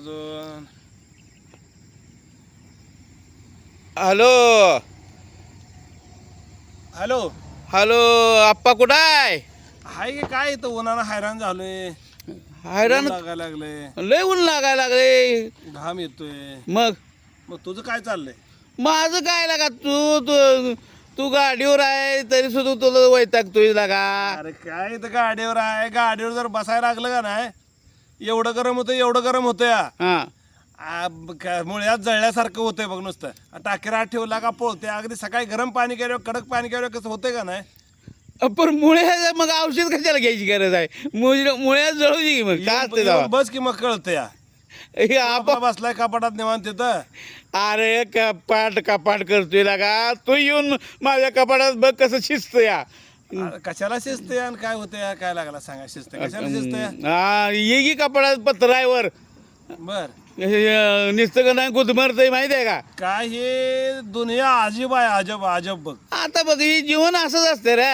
अजून. Hello. Hello. Hello आप्पा कुठं आहे? हाय की काय इथं उन्हानं हैराण झालोय. हैराण? ऊन लागायला लागले लय ऊन लागायला लागले घाम येतोय. मग? मग तुझं काय चाललंय? माझं काय लागा तू तू तू गाडीवर आहे तरी सुद्धा तुला वैतागतोय लागा. अरे काय इथं गाडीवर आहे? गाडीवर जर बसायला लागलं का नाही? एवढं गरम होतं एवढं गरम होतं या हा. आ, ब- का- मुळ्यात जळल्यासारखं होतंय बघ नुसतं. टाकीरा ठेवला का पोळते अगदी सकाळी गरम पाणी केल्यावर कडक पाणी केल्यावर कसं होतंय का नाही? पण मुळे मग औषध कशाला घ्यायची गरज आहे? मुळे मुळ्यात जळू दे की मग. काय असते येऊन? बस की मग कळतं या हे आप आपला बसलाय कपाटात निवांत तिथं. अरे कपाट कपाट करतोय लागा. तू येऊन माझ्या कपाटात बघ कसं शिस्त या कशाला शिस्त आणि काय होतंय या? काय लागला सांगा शिस्त कशाला शिस्त? हा ये की कपाटात पत्र आहे वर. बर. नुसतं का नाही गुदमरतय माहिती आहे का? काय हे दुनिया अजीब आहे अजब अजब बघ. आता बघ हे जीवन असंच असतं रे.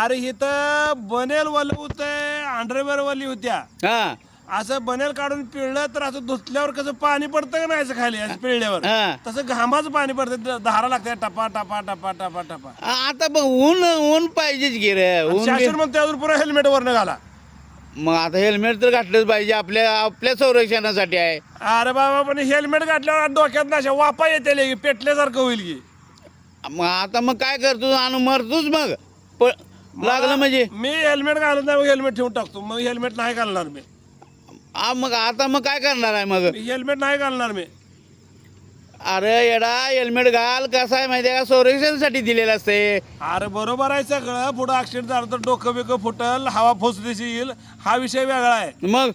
अरे इथं बनेल वाली होतंय अंडरवेअर वाली होत्या. हा. असं बनेल काढून पिळलं तर असं धुतल्यावर कसं पाणी पडतं का नाही असं खाली असं पिळल्यावर? हा. तसं घामाचं पाणी पडतं धारा लागते टपा टपा टपा टपा टपा. आता बघ ऊन ऊन पाहिजेच की रे ऊन बी- शासन म्हणते अजून पुरा हेल्मेट वरनं घाला. मग आता हेल्मेट तर घातलंच पाहिजे आपल्या आपल्या संरक्षणासाठी आहे. अरे बाबा पण हेल्मेट घातल्यावर डोक्यात ना अशा वापा येते लगे, पेटल्यासारखं होईल की. मग आता मग काय करतो आणि मरतोच मग. प लागलं म्हणजे? मी हेल्मेट घालत नाही हेल्मेट ठेवून टाकतो. मग हेल्मेट नाही घालणार मी. आ, मग आता मग काय करणार आहे मग? हेल्मेट नाही घालणार मी. अरे येडा हेल्मेट घाल कसं आहे माहिती आहे का? संरक्षणासाठी दिलेलं असते. अरे बरोबर आहे सगळं. पुढं ऍक्सिडेंट झालं तर डोकं बिकं फुटल हवा फुसदिशी येईल. हा विषय वेगळा आहे. मग?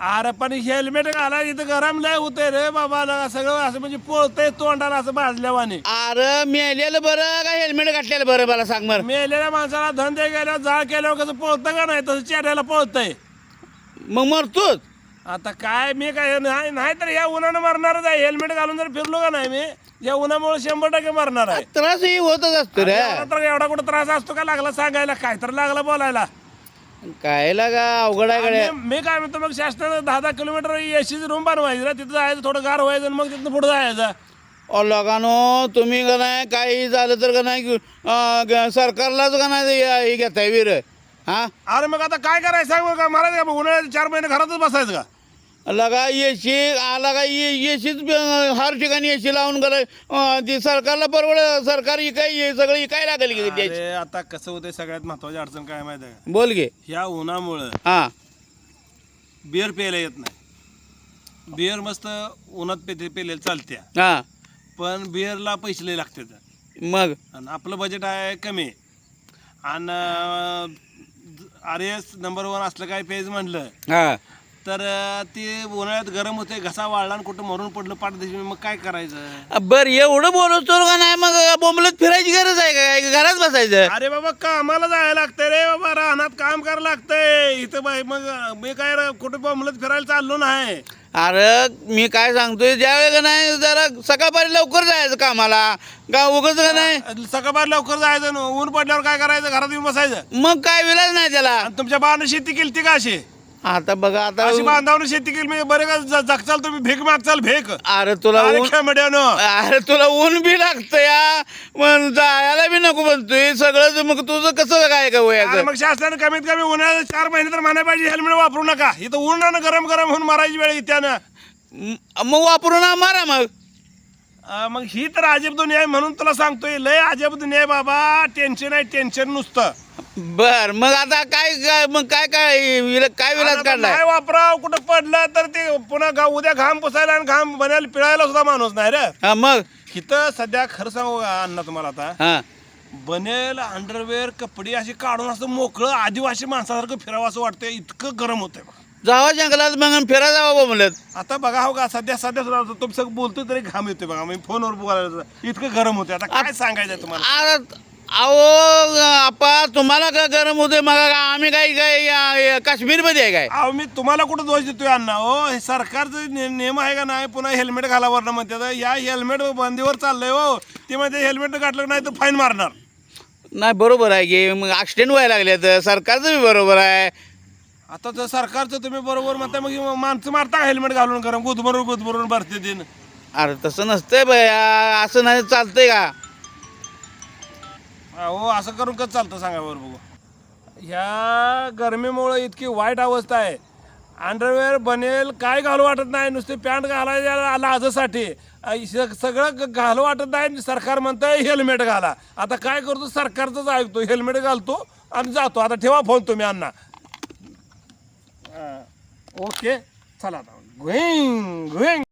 अरे पण हेल्मेट घाला इथं गरम लय होतंय रे बाबा. लगा सगळं असं म्हणजे पोळतंय तोंडाला असं भाजल्यावाने. अरे मेलेलं बरं का हेल्मेट घातलेलं बरं मला सांग बरं. मेलेल्या माणसाला धंदे गेल्यावर जाळ केल्यावर कसं पळतं का नाही? तसं चेहऱ्याला पळतंय. मग मरतोच. आता काय मी काय नाही नाही तर या उन्हानं मरणारच आहे. हेल्मेट घालून जर फिरलो का नाही मी या उन्हामुळे शंभर टक्के मरणार आहे. त्रासही होतच असतो रे. एवढा तर एवढा कुठं त्रास असतो का लागला सांगायला? काय तर लागला बोलायला. काय लागा अवघड आहे गड्या. मी मी काय म्हणतो मग शासनानं दहा दहा किलोमीटर एसीची रूम बनवायची ना तिथं जायचं थोडं गार व्हायचं आणि मग तिथं पुढे जायचं. अहो लोकांनो तुम्ही का नाही काही झालं तर का नाही अं, ग- सरकारलाच का नाही हे हे घेताय वीर? हा? अरे मग आता काय करायचं सांग बरं का? मला काय उन्हाळ्यात चार महिने घरातच बसायचं का? लगा येशी का ये येशीच हर ठिकाणी येशी लावून गेलं ती सरकारला परवड सरकार इकाय सगळं इकाय लागेल की त्याची? अरे आता कसं होतंय सगळ्यात महत्वाची अडचण काय माहिती आहे का? बोल घे ह्या उन्हामुळं हा. बिअर प्यायला येत नाही. बिअर मस्त उन्हात पेते पेलेलं चालत्या. हा. पण बिअरला पैसे लय लागतात. मग? आणि आपलं बजेट आहे कमी. आणि आर एस नंबर वन असलं काय पेज म्हणलं हा. तर ते उन्हाळ्यात गरम होते घसा वाळला आणि कुठं मरून पडलं पाठ दिवशी मग काय करायचं? बर एवढं बोलतो का नाही? मग बोंबलत फिरायची गरज आहे का? काय घरात बसायचं? अरे बाबा कामाला जायला लागतंय रे बाबा रानात काम करायला लागतंय. इथं बाई मग मी काय रे कुठं बॉम्बलत फिरायला चाललो नाही. अरे मी काय सांगतोय ज्यावेळेला का नाही जरा सकाळपारी लवकर जायचं कामाला. का उगच का नाही? सकाळबार लवकर जायचं न, ऊन पडल्यावर काय करायचं? घरात येऊन बसायचं. मग काय विलाज नाही त्याला? आणि तुमच्या बाबानं शेती केली ती का अशी? आता बघा आता अशी बांधावून शेती केली म्हणजे बरे का ज- जगचाल तुम्ही भीक मागचाल भीक. अरे तुला अरे ऊन खेमड्यानं अरे तुला ऊन बी लागतं या. मग जायला बी नको म्हणतोय. सगळं मग तुझं कसं काय का अरे वयाचं मग शासनाने कमीत कमी उन्हाळ्यात चार महिने तर म्हणायला पाहिजे हेल्मेट वापरू नका. इथं उन्हानं गरम गरम होऊन मारायची वेळ येते ना. म- मग वापरून आ, मारा मग. मग ही तर अजब दुनिया आहे म्हणून तुला सांगतोय लय अजब दुनिया आहे बाबा टेन्शन आहे टेन्शन नुसतं. बर मग आता काय काय मग काय काय विला- काय आता काढलाय? नाही वापराव कुठं पडलं तर ते पुन्हा गा उद्या घाम पुसायला आणि घाम बनायला पिळायला सुद्धा माणूस नाही रे. हा मग? इथं सध्या खरं सांगू का अण्णा तुम्हाला आता? हा. बनेल अंडरवेअर कपडे अशी काढून असं मोकळं आदिवासी माणसासारखं फिरावं असं वाटतंय इतकं गरम होतंय बघा. जावा जंगलात मग फिरा जावा म्हणलं आता बघा हो का सध्या सध्या सुद्धा तुम्ही सगळं बोलतोय तरी घाम येतोय बघा. मी फोनवर बोलायला सुद्धा. इतकं गरम होते आता काय सांगायचं तुम्हाला? अहो आपा तुम्हाला का गरम होते मग आम्ही काय काय काश्मीरमध्ये आहे काय? अहो मी तुम्हाला कुठं दोष देतोय अण्णा? हो हे सरकारचं ने- नियम आहे का नाही? पुन्हा हेल्मेट घालावर ना म्हणते. या हेल्मेट बंदीवर चाललंय हो. ते म्हणते हेल्मेट घातलं नाही तर फाईन मारणार. नाही बरोबर आहे की. मग ॲक्सिडेंट व्हायला लागले तर सरकारचं बी बरोबर आहे. आता तर सरकारचं तुम्ही बरोबर म्हणता मग माणसं मारता हेल्मेट घालून करा गुदमरून गुदमरून भरते दिन. अरे तसं नसतंय बया असं नाही चालतंय का? हो असं करून कसं चालतं सांगा बरं बघू. ह्या गरमीमुळे इतकी वाईट अवस्था आहे. अंडरवेअर बनेल काय घालू वाटत नाही नुसते पॅन्ट घालायला लाजासाठी. सगळं घालू वाटत नाही सरकार म्हणतंय हेल्मेट घाला. आता काय करतो सरकारचंच ऐकतो हेल्मेट घालतो आणि जातो. आता ठेवा फोन तुम्ही अण्णा. ओके चला आता. घुईंग घुईंग.